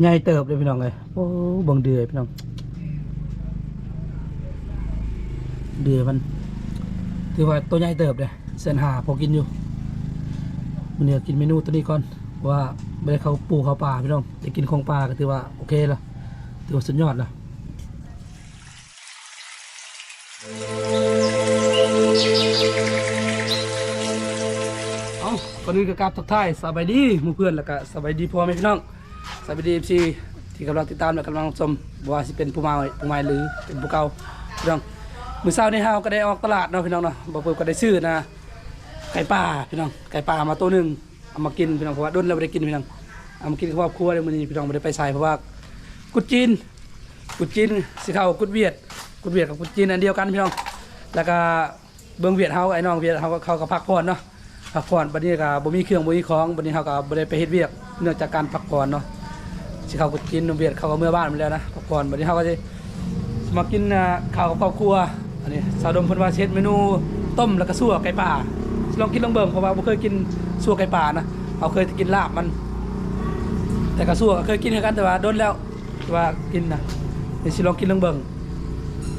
ใหญ่เติบเลยพี่น้องเลยโอ้บังเดือยพี่น้อง เดือยมัน ถือว่าตัวใหญ่เติบเลยเส้นหาพอกินอยู่มันเนี่ยกินเมนูตัวนี้ก่อนว่าไม่ได้เขาปูเขาป่าพี่น้องได้กินของป่าก็ถือว่าโอเคแล้วถือว่าสุดยอดแล้วเอาก่อนอื่นก็กราบทักทายสบายดีมู่เพื่อนแล้วก็สบายดีพ่อแม่พี่น้อง สบายดีเอฟซีที่กำลังติดตามและกำลังชมว่าสิเป็นผู้มาผู้ใหม่หรือเป็นผู้เก่าพี่น้องมื้อเช้านี้เฮาก็ได้ออกตลาดเนาะพี่น้องเนาะบ่เพิ่นก็ได้ซื้อนะไก่ป่าพี่น้องไก่ป่ามาตัวหนึงเอามากินพี่น้องเพราะว่าด้นแล้วบ่ได้กินพี่น้องเอามากินครอบครัวเลยมื้อนี้พี่น้องบ่ได้ไปใส่เพราะว่ากุดจีนกุดจีนสิเข้ากุดเวียดกุดเวียดกับกุดจีนอันเดียวกันพี่น้องแล้วก็เบิ่งเวียดเฮาไอ้น้องเวียดเฮาก็เขาก็พักผ่อนเนาะพักผ่อนบัดนี้ก็บ่มีเครื่องบ่มีของบัดนี้เฮาก็บ่ได้ไปเฮ็ดเวียกเนื่องจากการพักผ่อนเนาะ สิเขาก็กินนมเวียดเขาก็เมื่อบ้านไปแล้วนะพักผ่อนบัดนี้เฮาก็สิมากินอ่าข้าวกับครอบครัวอันนี้สาวดมพนวาเฮ็ดเมนูต้มแล้วก็ซั่วไก่ป่าลองกินลองเบิ่งเพราะว่าบ่เคยกินซั่วไก่ป่านะเราเคยกินลาบมัน แต่ก็ซั่วก็เคยกินคือกันแต่ว่าโดนแล้วแต่ว่ากินนะเดี๋ยวสิลองกินลองเบิ่ง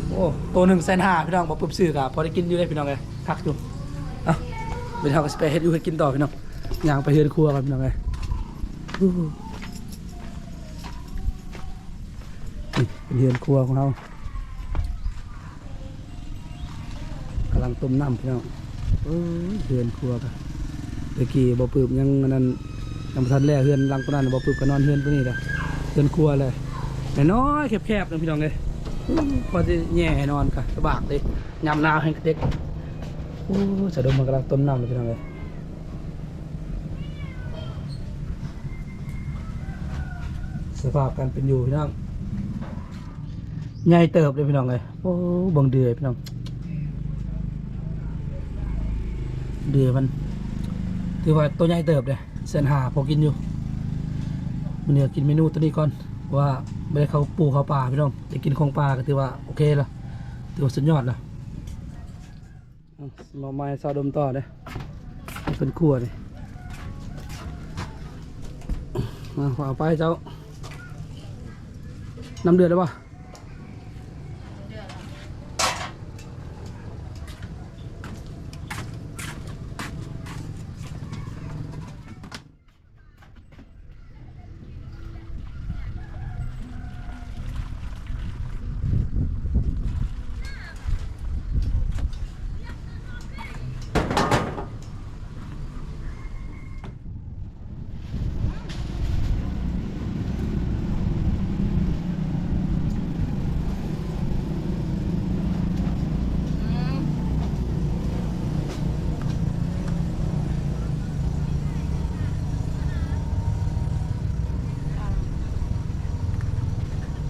โอ้ตัวหนึ่งแสนห้าพี่น้องบอกปุ๊บซื้อกับพอได้กินอยู่เลยพี่น้องเลยพักอยู่เอะเดี๋ยวเราก็ไปเฮ็ดอยู่เฮ็ดกินต่อพี่น้องย่างไปเฮือนครัวกันพี่น้องเลยอู้หูนี่ เป็นเฮือนครัวของเรากำลังต้มน้ำพี่น้องเอ้ยเฮือนครัวกันตะกี้บ่ปืบยังอันนั้นยังทันแล่เฮือนลังตัวนั้นบ่ปืบก็นอนเฮือนตัวนี้เด้อเฮือนครัวเลยน้อยแคบๆนึงพี่น้องเลยพอจะแย่ให้นอนค่ะสบากเลยยำนาวให้เด็กโอ้สะดมมันกำลังต้มน้ำเลยพี่น้องเลยสภาพการเป็นอยู่พี่น้อง ใหญ่เติบเลยพี่น้องเลยโอ้บังเดือยพี่น้อง เดือยมันถือว่าตัวใหญ่เติบเลยเส้นหาพอกินอยู่มันเนี่ยกินเมนูตัวนี้ก่อนว่าไม่ได้เขาปูเขาป่าพี่น้องได้กินของป่าก็ถือว่าโอเคแล้วถือว่าสุดยอดแล้วเอามาไม้ซาดมต่อเลยเป็นขั้วเลยมาเอาไปเจ้าน้ำเดือดแล้วปะ เจอโรยแต่เจอกระ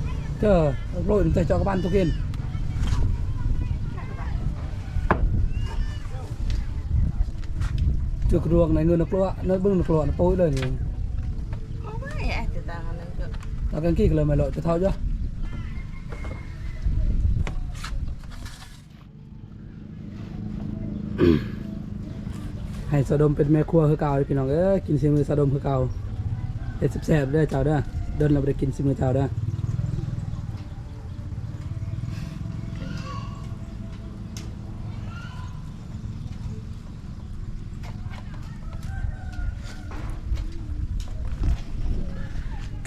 บานตุกินจุกรวงในเงินนักลัวในบึ้งนักลัวนะโป้ ยเลยนี่ไม่อาจจะต่างกันนั่นก็เรากันกี้กันเลยไม่หรอกจะเท่าจ้ะให้สะดมเป็นแม่ครัวคือเก่าพี่น้องเอ้ยกินซีมือสะดมคือเก่าเด็ดแซ่บๆเด้อเจ้าเด้อเดินเราไปกินซีมือเจ้าเด้อ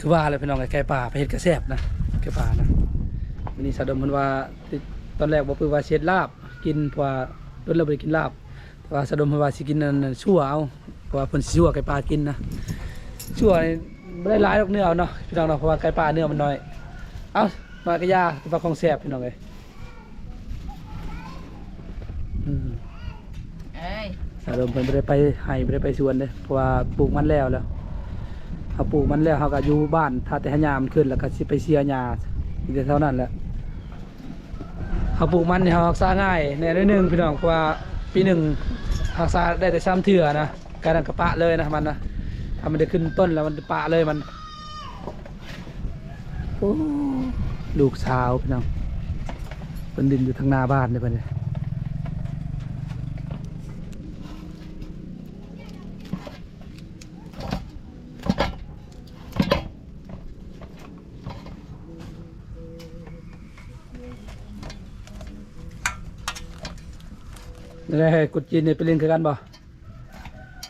คือว่าอะไรพี่น้องไก่ป่าไปเห็ดกระแซบนะไก่ป่านะวันนี้สะดมเพิ่นว่าติตอนแรกบอกเพิ่นว่าเช็ดลาบกินเพราะว่าโดนเราไปกินลาบแต่ว่าสะดมเพิ่นว่าสิกินนั่นชั่วเอาเพราะว่าเพิ่นสิชั่วไก่ป่ากินนะชั่วนี่ไม่ได้หลายดอกเนื้อเอาเนาะพี่น้องเนาะเพราะว่าไก่ป่าเนื้อมันน้อยเอามากระยาคือว่าของแซ่บพี่น้องเอ้ยอืมเอ้ยสะดมเพิ่นบ่ได้ไปให้บ่ได้ไปสวนเด้เพราะว่าปลูกมันแล้วแล้ว เขาปลูกมันแล้วเขาก็อยู่บ้านถ้าแต่หญ้ามันขึ้นแล้วก็สิไปเสียหญ้ามีแต่เท่านั้นแหละเขาปลูกมันเนี่ยเขารักษาง่ายแน่นิดนึงพี่น้องเพราะว่าปีหนึ่งรักษาได้แต่ซ้ำเถื่อนะการนั้นกระปะเลยนะมันนะถ้ามันได้ขึ้นต้นแล้วมันปะเลยมันโอ้ลูกสาวพี่น้องเป็นดินอยู่ทางหน้าบ้านเลยเพิ่นเนี่ย ได้ให้กุดจีนนี่ไปเล่นคือกันบ่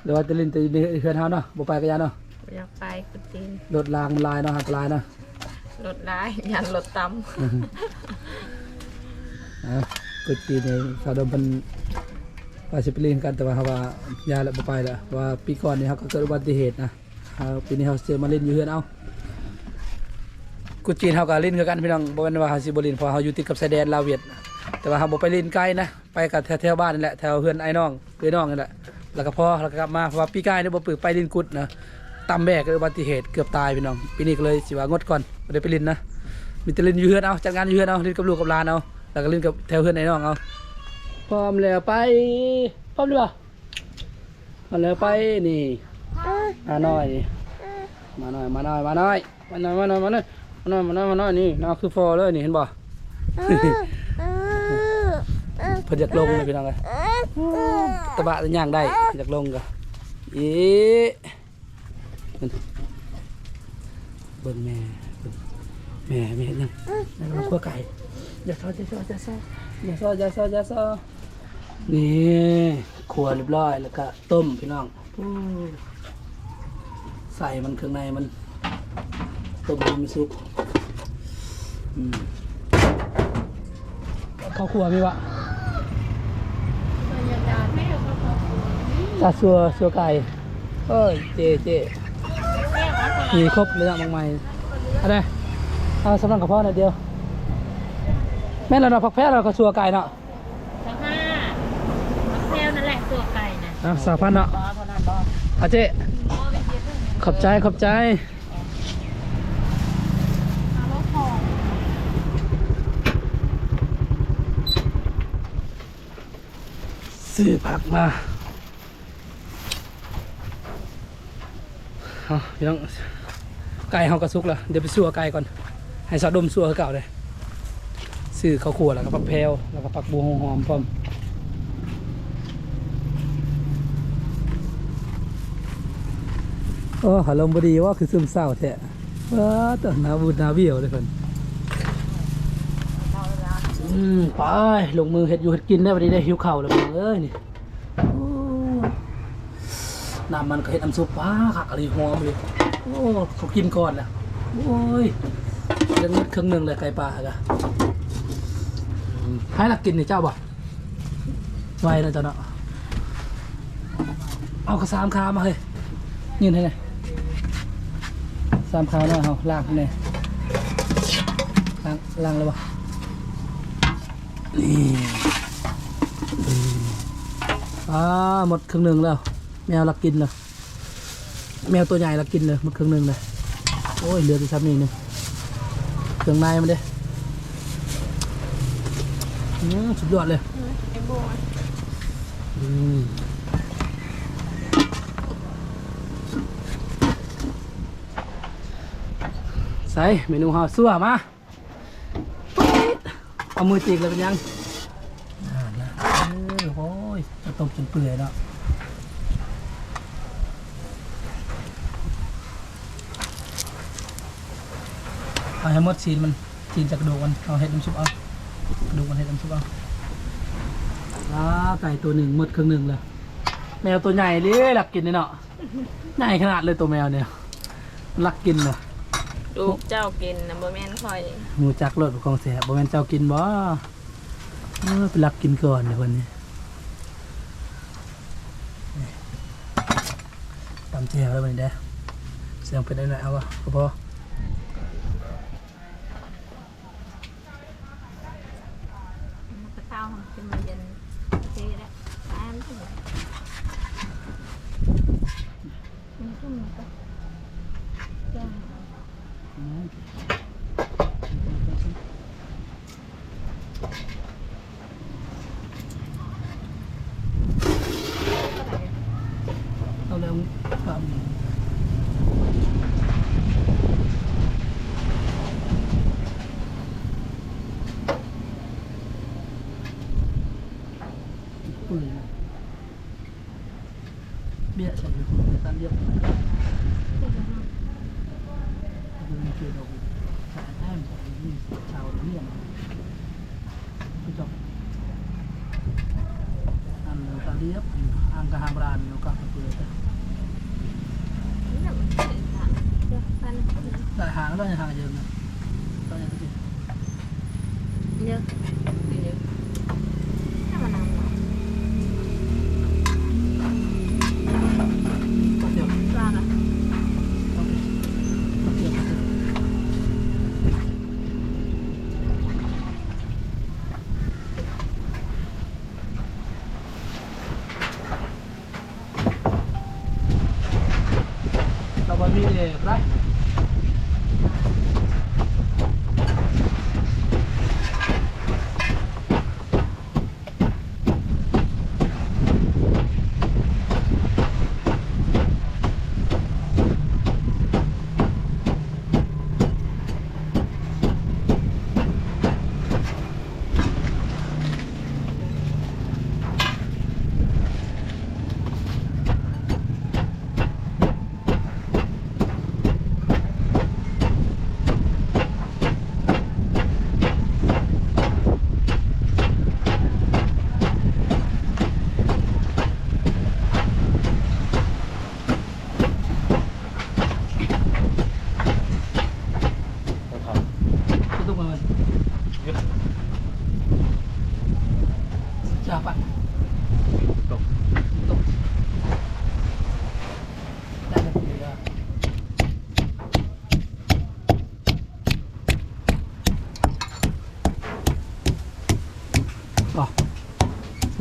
หรือว่าจะเล่นแต่ในเฮือนเฮาเนาะบ่ไปกันยาเนาะอยากไปกุฏินรถรางมันลายเนาะหักลายเนาะรถร้ายยันรถตอะกุดจีนนี่สาวดมเพิ่นว่าสิไปเล่นกันแต่ว่าเฮาว่ายาแล้วบ่ไปแล้วเพราะว่าปีก่อนนี่เฮาก็เกิดอุบัติเหตุนะเฮาปีนี้เฮาสิมาเล่นอยู่เฮือนเอากุดจีนเฮาก็เล่นคือกันพี่น้องบ่แม่นว่าเฮาสิบ่เล่นเพราะเฮาอยู่ติดกับชายแดนลาวเวียด แต่ว่าเฮาบ่ไปเล่นไกลนะ ไปกับแถวๆบ้านนี่แหละแถวเฮือนไอ้น้องเพื่อนน้องนี่แหละแล้วก็พอแล้วก็กลับมาเพราะว่าปีกายนี่บ่ปึกไปเลินกุดนะตำแบกเกิดอุบัติเหตุเกือบตายพี่น้องปีนี้ก็เลยสิว่างดก่อนบ่ได้ไปเลินนะมีแต่เล่นอยู่เฮือนเอาจัดงานอยู่เฮือนเอาเล่นกับลูกกับหลานเอาแล้วก็เล่นกับแถวเฮือนไอ้น้องเอาพร้อมแล้วไปพร้อมหรือเปล่าพร้อมแล้วไปนี่มาหน่อย มาหน่อยมาหน่อยมาหน่อยมาหน่อยมาหน่อยมาหน่อยมาหน่อยมาหน่อยมาหน่อยนี่น่าคือฟอเลยนี่เห็นบ่ เพิ่นอยากลงเลยพี่น้องเลยตะบะจะย่างได้อยากลงก็อีเบิ่งแม่แม่แม่เฮ็ดหยังแม่กำลังคั่วไก่อย่าซ้ออย่าซ้ออย่าซ้ออย่าซ้ออย่าซ้ออย่าซ้อนี่คั่วเรียบร้อยแล้วก็ต้มพี่น้องใส่มันเครื่องในมันต้มมันสุกอืมข้าวคั่วมีวะ จัดสัวสัวไก่เอ้ยเจเจมีครบเลยนะมากมายอะไรเอาสำนักกระเพาะหน่อยเดียว แม่นเราเนาะผักแพ้เราก็สัวไก่เนาะสห้ามักเซลนั่นแหละตัวไก่นะอะสามพันเนาะบอเท่านั้นบออาเจขอบใจขอบใจมาลบของซื้อผักมา เอาพี่น้องไก่เฮากระซุกแล้วเดี๋ยวไปสัวไก่ก่อน ให้สาวดมสัวเก่าเลยซื้อข้าวคั่วแล้วก็ผักแพรวแล้วก็ผักบัวหอมพร้อมโอ้อารมณ์บดีว่าคือซึมเศร้าแท้เออตัวหนาบูดหนาเบี้ยวเลยเพิ่นอืมไปลงมือเฮ็ดอยู่เฮ็ดกินได้วันนี้ได้หิวข้าแล้วเพิ่นเอ้ยนี่ น้ำมันก็เฮ็ดน้ำซุปป้าคักอะไรหอมเลยโอ้เขากินก่อนแล้วโอ้ยยังนิดครึ่งหนึ่งเลยไก่ปลากะให้ลักกินนี่เจ้าบ่ไวนะเจ้าเนาะเอากระสามคามาเฮ้ยยืนให้หน่อยสามขาวหน่อยเฮาล้างข้างในล้างล้างเลยวะนี่อืมอ่าหมดครึ่งหนึ่งแล้ว แมวรักกินเลยแมวตัวใหญ่รักกินเลยหมดครึ่งหนึ่งเลยโอ้ยเหลือแต่ซ้ำนี่หนึงเครื่องในมันเด้อสุดยอดเลยไอ้โบอืมใส่เมนูห่อซั่วมา เอามือจีกเลยเป็นยังอ่านะเออโอ้ยจะต้มจนเปื่อยแล้ว เอาให้หมดซีนมันซีนจากกระดูกมันเอาเห็ดน้ำซุปเอากระดูกมันเห็ดน้ำซุปเอาอ่าไก่ตัวหนึ่งหมดครึ่งหนึ่งเลยแมวตัวใหญ่เลยหลักกินเลยเนาะใหญ่ขนาดเลยตัวแมวเนี่ยมันรักกินเนาะลูกเจ้ากินนะบ่แม่นคอยหมูจักรถของเสียบ่แม่นเจ้ากินบ่เออไปรักกินก่อนเดี๋ยววันนี้ตำเจียวแล้ววันนี้เด้อเสียงเป็นได้หน่อยเอาวะก็พอ Welcome. อ๋อ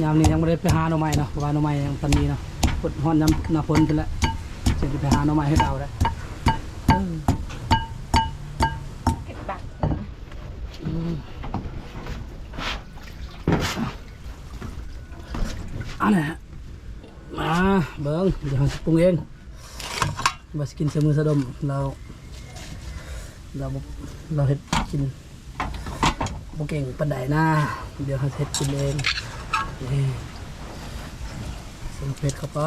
ยามนี้ยังไม่ได้ไปหาหน่อไม้เนาะเพราะว่าหน่อไม้ยังตันนี้เนาะฝนฮ้อนยามหน้าฝนขึ้นแล้วจะไปหาหน่อไม้ให้เราแล้วเออเก็บบักอืมอันนี้นฮะมาเบิ้งเดี๋ยวเราจะปรุงเองบาสกินเสมือสะดมเราเราบ่เราเห็ดกินโบเก่งปันไดหน้าเดี๋ยวเราเห็ดกินเองนี่ใส่เผ็ดเข้าไป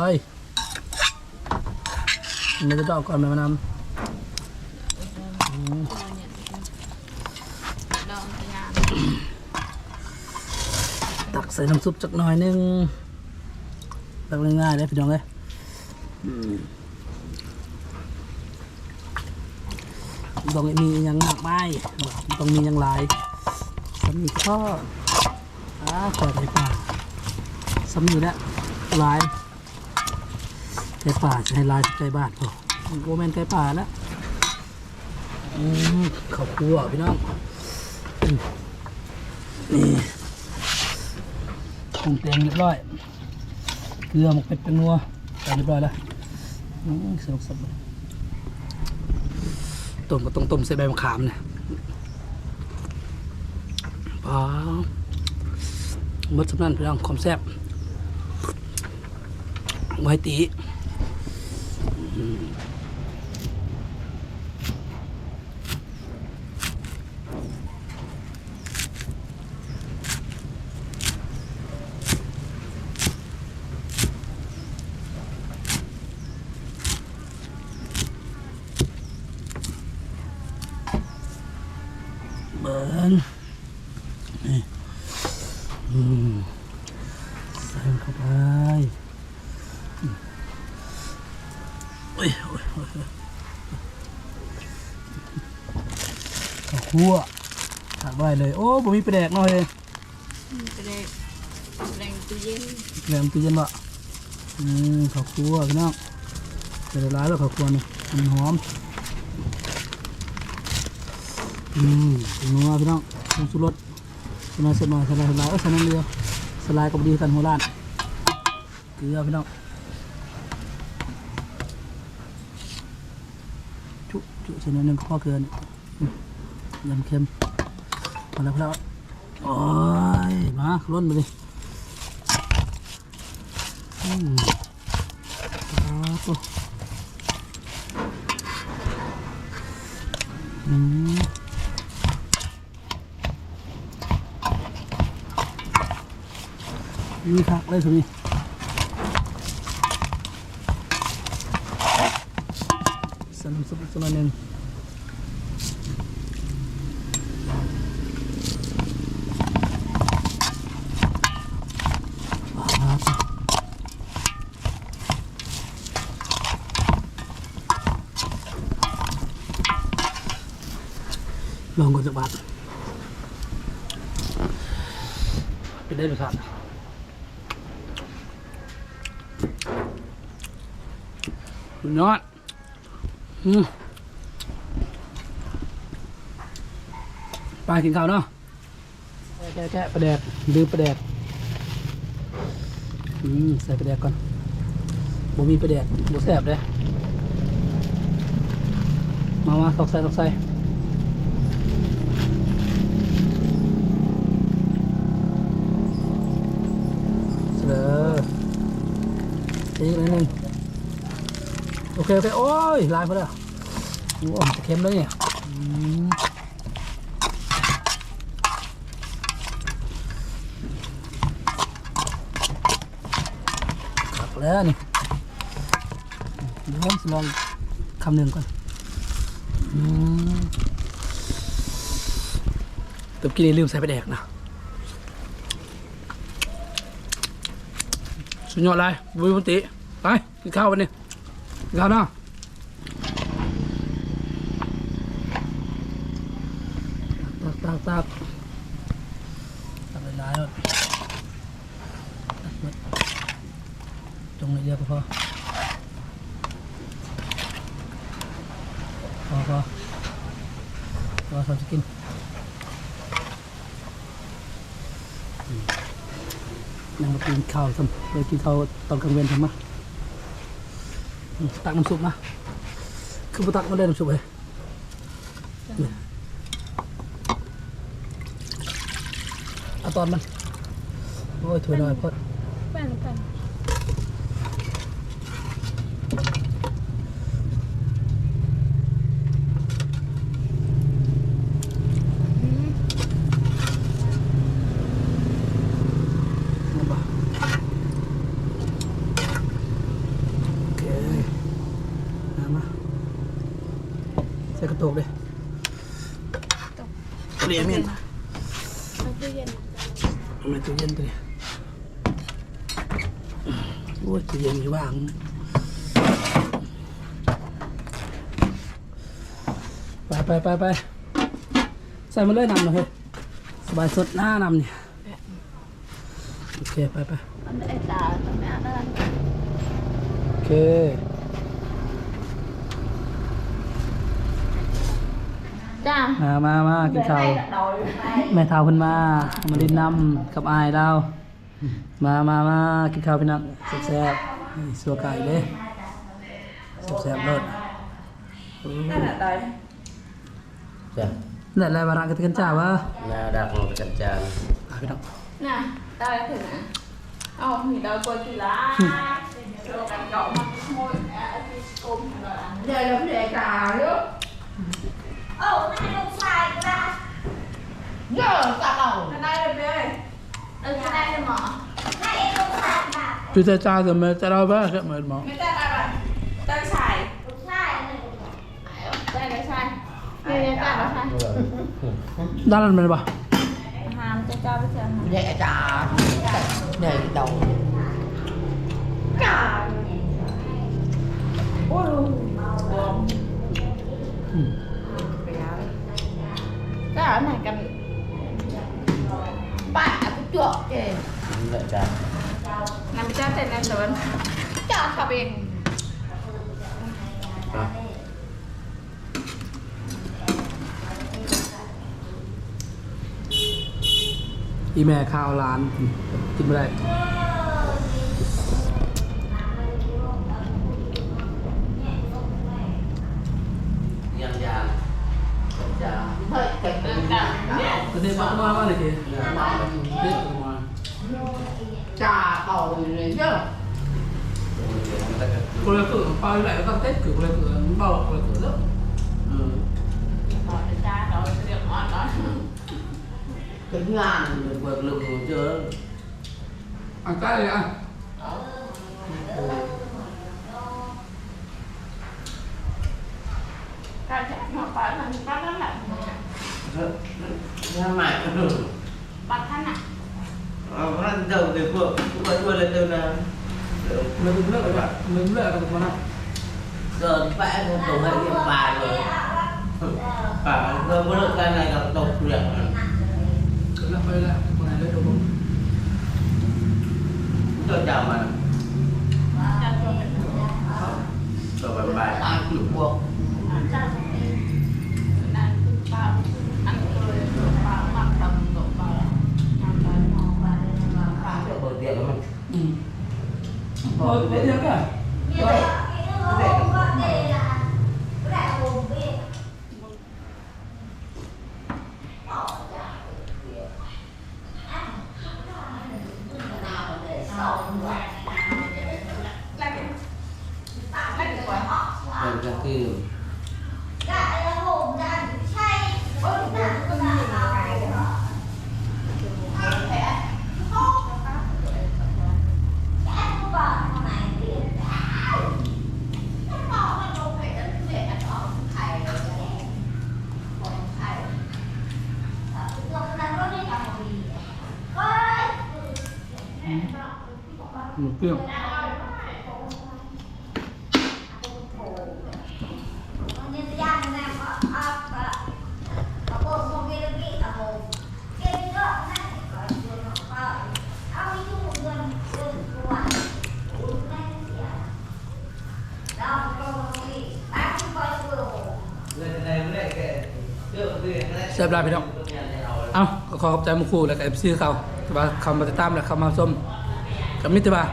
มันจะต้องก่อนไหมมานำตักใส่น้ำซุปจักหน่อยหนึงตักง่ายๆเลยพี่น้องเลยต้องมีย่างมากมายต้องมีย่างหลาย สามีก็อ่าขอดในป่าสามีแล้วลายไก่ป่าให้ลายไก่บ้านพอโกแมนไก่ป่าแล้วอืมข้าคั่วพี่น้องนี่ปรุงเตียงเรียบร้อย เกลือหมกเป็ดเป็นงัวใส่เรียบร้อยแล้วอืมสนุกสนุกต้มก็ต้องต้มใส่ใบมะขามเนี่ย ป้ามดสำนันพี่น้องความแซ่บไว้ตีอืมเบิ้งนี่อืม ใส่เข้าไปอืมโอ้ยโอ้ยโอ้ยโอ้ยข้าวคั่วถักไว้เลย โอ้ผมมีปลาแดกหน่อยเลยไปเลยแรงตู้เย็นแหลมตีเย็นวะอืมข้าวคั่วพี่น้องใส่ละลายแล้วข้าวคั่วนี่มันหอมอืมนัวพี่น้องผงชูรส สมาสมาสลายสลายเออสลายเรือสลายกับดีกันหัวล้านเกลือพี่น้องจุจุชนิดหนึ่งข้อเกลือนี่อืมยำเค็มพอแล้วพอแล้วโอ้ยมาล้นไปเลยอืมาตัวอืม มีผักเลยสิสนุกสุดสนานเองลองก่อนจะบาดไปได้ไหมครับ สุดยอดอืมไปกินข้าวเนาะแกะแกะประแดดดื้อประแดดอืมใส่ประแดดก่อนบ่มีประแดดบ่แซ่บเลยมามาตอกใส่ตอกใส่เสลออีกนิดนึง โอเคโอเคโอ้ยลายพอแล้วโอ้จะเค็มเลยเนี่ยขักแล้วนี่เดี๋ยวผมลองคำหนึ่งก่อนอืมตบกินนี่ลืมใส่ไปแดกนะสุดยอดเลยบุยบุญติไปกินข้าววันนี้ กินข้วเนาะตักตักตักตักหลายๆหมดตักหมดจงเยอะๆก็พอพอพอพอสอนจะกินนั่งมากินข้าวซ้ำเลยกินข้าวตอนกลางเวนทำมาอืม ตักน้ำซุปมา คือตักมาเลยน้ำซุปเลยเอาตอนมัน โอ้ยถ้วยน้อยพอดแป้งกันนั่นบ่โอเคมามาใส่กระโตกเลยเปลี่ยนเมียนตู้เย็นทำไมตู้เย็นตัวนี้โอ้ยตู้เย็นมีว่างไปไปไปไปใส่มาเลยนำหน่อยเฮ้ยสบายสดหน้านำเนี่ยโอเคไปไปมันไอ้ตาตรงนี้นั่นโอเค จ้ามามามากินข้าวแม่เท้าเพิ่นมา มาดินน้ำกับอายเรามามามากินข้าวพี่นักแซ่บๆนี่สัวไก่เด้แซ่บๆรสนั่นแหละตายจ้ะนั่นแหละวาระกันกันจ้าวะหน้าดักมันจัดจานอะพี่น้องน่ะตายถึงนะเอามีดาวกกีฬาโลกันเกาะมันขโมยอาทิตย์กลมเดี๋ยวเราเดี๋ยวตาเยอะ เอ้าไม่ได้ลงสายก็ได้เยอะจับเอาได้เลยเบ้เออได้เลยหมอได้เองลงสายแบบจุดใจจ้าจะมาจะเราบ้าครับเหมือนหมอไม่ได้อะไรได้ชายใช่ได้เลยใช่ไม่ได้จ้าแล้วใช่ด้านนั้นมันปะหามจะจ้าไปเจอหาม nhẹ trà nhẹ đầu จ้าโอ้ยบอม อืม จ้าไหนกัน bạn cái chuột kìa จัดจานน้ำจ้าเต้นในสวน chà sao bên อะอีแม่ข้าวร้านกินไม่ได้ ยังยานจัดจาน hơi kẹt เออจ้าเนี่ย ประเด็นมาว่าว่าอะไรดีเด็ดมา trà bầu này chứ คนละคือปลาไหลก็เต็ดคือคนละคือเบาคนละคือแล้ว อืม ขอจ้าเราเรียกอ่อนน้อย cái ngàn เบิกลึกเจอ อะใกล้เลยอะ การแข่งหัวปลาหนังปลาด้านหลัง ทำไมปลาท่านอะเอาท่านเดิม từ phượng cũng có thua lên từ nào มันเป็นเรื่องอะไรแบบมันเรื่องอะไรกันมานะ giờ vẽ con tổ hệ hiện bài rồi ป่าเราไม่เลิก กันอะไรกับตกเปลือกมันแล้วไปแล้วคน ไหนเลยดูผม เจ้าจำมัน จะตัวเป็น ตัวไปไป ตายผิวพวก นั่นคือปลาอันเลยปลาหมักทำตกปลาทำปลาหมอปลาปลา เจ้าเปิดเตียงแล้วมัน อืมพอเดี๋ยวกัน ก็แรกแรกดีกว่ามันก็คือหมูเปรี้ยวเล่นอะไรไม่ได้แกเจ้าเรื่องอะไรแซ่บหลายพี่น้อง เอ้าก็ขอขอบใจหมุคู่แล้วก็เอฟซีเขาที่ว่าคำมาติดตามและคำมาชมกับมิตรว่า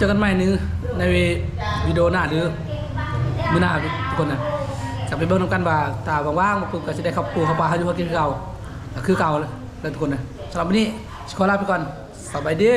เจอกันใหม่นึงในวิดีโอหน้าหรือมื้อหน้าทุกคนนะกลับไปเบิ่งนำกันว่าตาว่างๆมาปุ๊บก็จะได้ขับปูขับปลาให้อยู่เขากินเก่าคือเก่าแล้วทุกคนนะสำหรับวันนี้ขอลาไปก่อนสบายดี